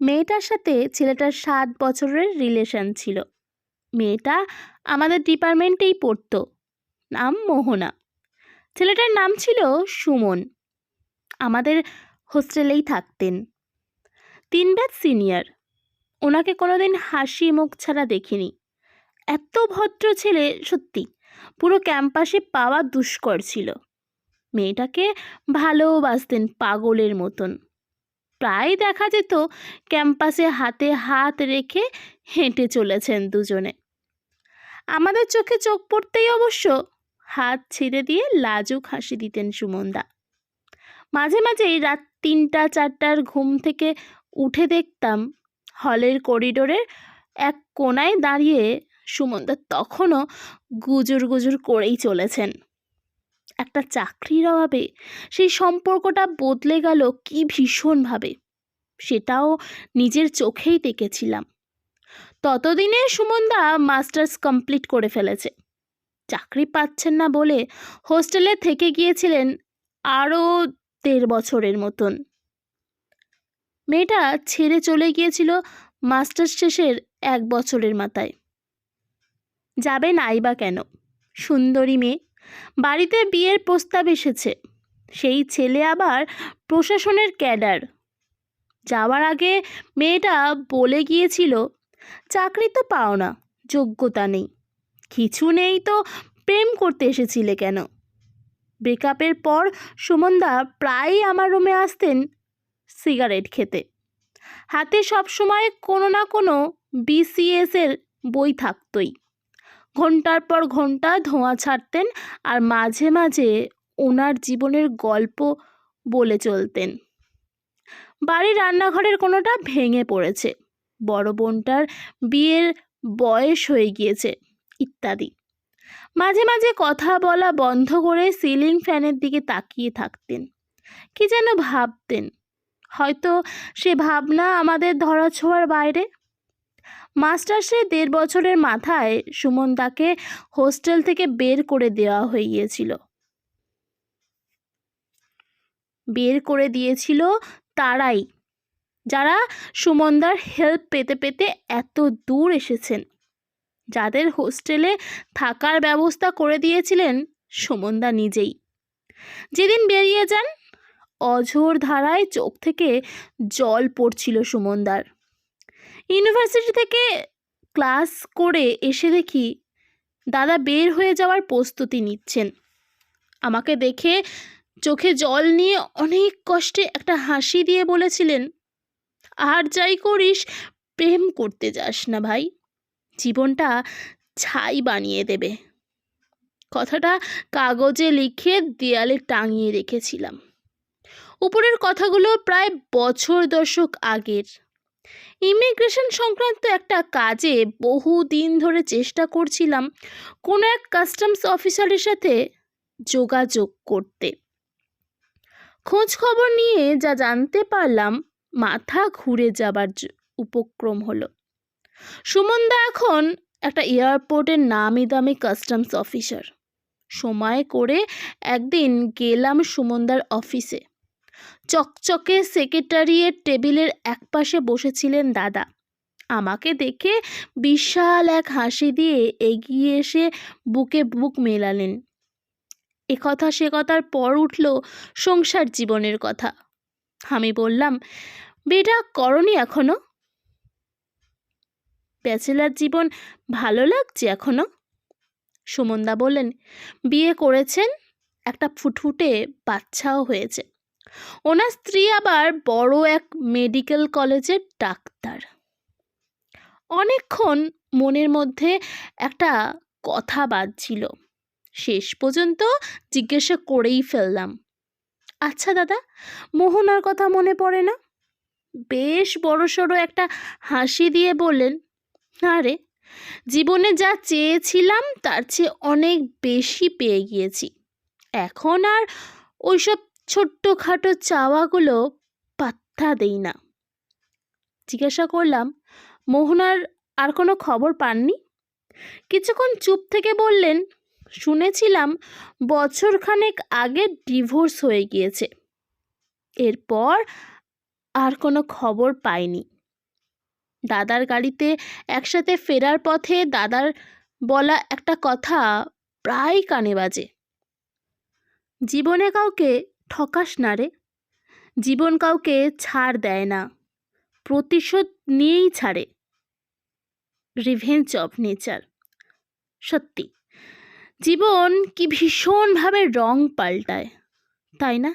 মেয়েটার সাথে ছেলেটার সাত বছরের রিলেশন ছিল। মেয়েটা আমাদের ডিপার্টমেন্টেই পড়তো। নাম মোহনা। ছেলেটার নাম ছিল সুমন। আমাদের হোস্টেলেই থাকতেন। তিন ব্যাচ সিনিয়র ওনাকে কোনোদিন হাসি মুখ ছাড়া দেখিনি। এত ভদ্র ছেলে, সত্যি। পুরো ক্যাম্পাসে পাওয়া দুষ্কর ছিল। মেয়েটাকে ভালোবাসতেন পাগলের মতন। প্রায় দেখা যেত ক্যাম্পাসে হাতে হাত রেখে হেঁটে চলেছেন দুজনে। আমাদের চোখে চোখ পড়তেই অবশ্য হাত ছেড়ে দিয়ে লাজুক হাসি দিতেন সুমনদা। মাঝে মাঝেই রাত তিনটা, চারটার ঘুম থেকে উঠে দেখতাম হলের করিডোরের এক কোনায় দাঁড়িয়ে সুমনদা তখনও গুজুর গুজুর করেই চলেছেন। একটা চাকরির অভাবে সেই সম্পর্কটা বদলে গেল কি ভীষণভাবে। সেটাও নিজের চোখেই দেখেছিলাম। ততদিনে সুমনদা মাস্টার্স কমপ্লিট করে ফেলেছে। চাকরি পাচ্ছেন না বলে হোস্টেলে থেকে গিয়েছিলেন আরও দেড় বছরের মতন। মেয়েটা ছেড়ে চলে গিয়েছিল মাস্টার্স শেষের এক বছরের মাথায়। যাবে নাই বা কেন? সুন্দরী মেয়ে। বাড়িতে বিয়ের প্রস্তাব এসেছে। সেই ছেলে আবার প্রশাসনের ক্যাডার। যাওয়ার আগে মেয়েটা বলে গিয়েছিল, চাকরি তো পাও না, যোগ্যতা নেই। কিছু নেই তো প্রেম করতে এসেছিলে কেন? ব্রেকআপের পর সুমনদা প্রায়ই আমার রুমে আসতেন সিগারেট খেতে। হাতে সবসময় কোনো না কোনো বিসিএসের বই থাকতই। ঘণ্টার পর ঘণ্টা ধোঁয়া ছাড়তেন আর মাঝে মাঝে ওনার জীবনের গল্প বলে চলতেন। বাড়ির রান্নাঘরের কোনোটা ভেঙে পড়েছে। বড় বোনটার বিয়ের বয়স হয়ে গিয়েছে, ইত্যাদি। মাঝে মাঝে কথা বলা বন্ধ করে সিলিং ফ্যানের দিকে তাকিয়ে থাকতেন। কি যেন ভাবতেন। হয়তো সে ভাবনা আমাদের ধরাছোঁয়ার বাইরে। মাস্টার্সে দেড় বছরের মাথায় সুমনদাকে হোস্টেল থেকে বের করে দেওয়া হয়ে গিয়েছিল বের করে দিয়েছিল তারাই, যারা সুমনদার হেল্প পেতে পেতে এত দূর এসেছেন। যাদের হোস্টেলে থাকার ব্যবস্থা করে দিয়েছিলেন সুমনদা নিজেই। যেদিন বেরিয়ে যান, অঝোর ধারায় চোখ থেকে জল পড়ছিল সুমনদার। ইউনিভার্সিটি থেকে ক্লাস করে এসে দেখি দাদা বের হয়ে যাওয়ার প্রস্তুতি নিচ্ছেন। আমাকে দেখে চোখে জল নিয়ে অনেক কষ্টে একটা হাসি দিয়ে বলেছিলেন, আর যাই করিস, প্রেম করতে যাস না ভাই, জীবনটা ছাই বানিয়ে দেবে। কথাটা কাগজে লিখে দেয়ালে টাঙিয়ে রেখেছিলাম। উপরের কথাগুলো প্রায় বছর দশক আগের। ইমিগ্রেশন সংক্রান্ত একটা কাজে বহু দিন ধরে চেষ্টা করছিলাম কোনো এক কাস্টমস অফিসারের সাথে যোগাযোগ করতে। খোঁজ খবর নিয়ে যা জানতে পারলাম, মাথা ঘুরে যাবার উপক্রম হলো। সুমনদা এখন একটা এয়ারপোর্টের নামি দামি কাস্টমস অফিসার সময় করে একদিন গেলাম সুমনদার অফিসে চকচকে সেক্রেটারিয়ের টেবিলের একপাশে বসেছিলেন দাদা। আমাকে দেখে বিশাল এক হাসি দিয়ে এগিয়ে এসে বুকে বুক মেলালেন। একথা সে কথার পর উঠল সংসার জীবনের কথা। আমি বললাম, বেটা, করনি এখনও? ব্যাচেলার জীবন ভালো লাগছে এখনও? সুমনদা বললেন, বিয়ে করেছেন? একটা ফুটফুটে বাচ্চাও হয়েছে। ওনার স্ত্রী আবার বড় এক মেডিকেল কলেজের ডাক্তার। অনেকক্ষণ মনের মধ্যে একটা কথা বাজছিল। শেষ পর্যন্ত জিজ্ঞাসা করেই ফেললাম আচ্ছা দাদা মোহনার কথা মনে পড়ে না? বেশ বড়সড় একটা হাসি দিয়ে বললেন, আরে, জীবনে যা চেয়েছিলাম তার চেয়ে অনেক বেশি পেয়ে গিয়েছি। এখন আর ওইসব ছোট্টখাটো চাওয়াগুলো পাত্তা দেই না। জিজ্ঞাসা করলাম, মোহনার আর কোনো খবর পাননি? কিছুক্ষণ চুপ থেকে বললেন, শুনেছিলাম বছরখানেক আগে ডিভোর্স হয়ে গিয়েছে। এরপর আর কোনো খবর পাইনি। দাদার গাড়িতে একসাথে ফেরার পথে দাদার বলা একটা কথা প্রায় কানে বাজে। জীবনে কাউকে ঠকাস না রে। জীবন কাউকে ছাড় দেয় না, প্রতিশোধ নিয়েই ছাড়ে। রিভেঞ্জ অফ নেচার সত্যি। জীবন কি ভীষণভাবে রং পাল্টায়, তাই না?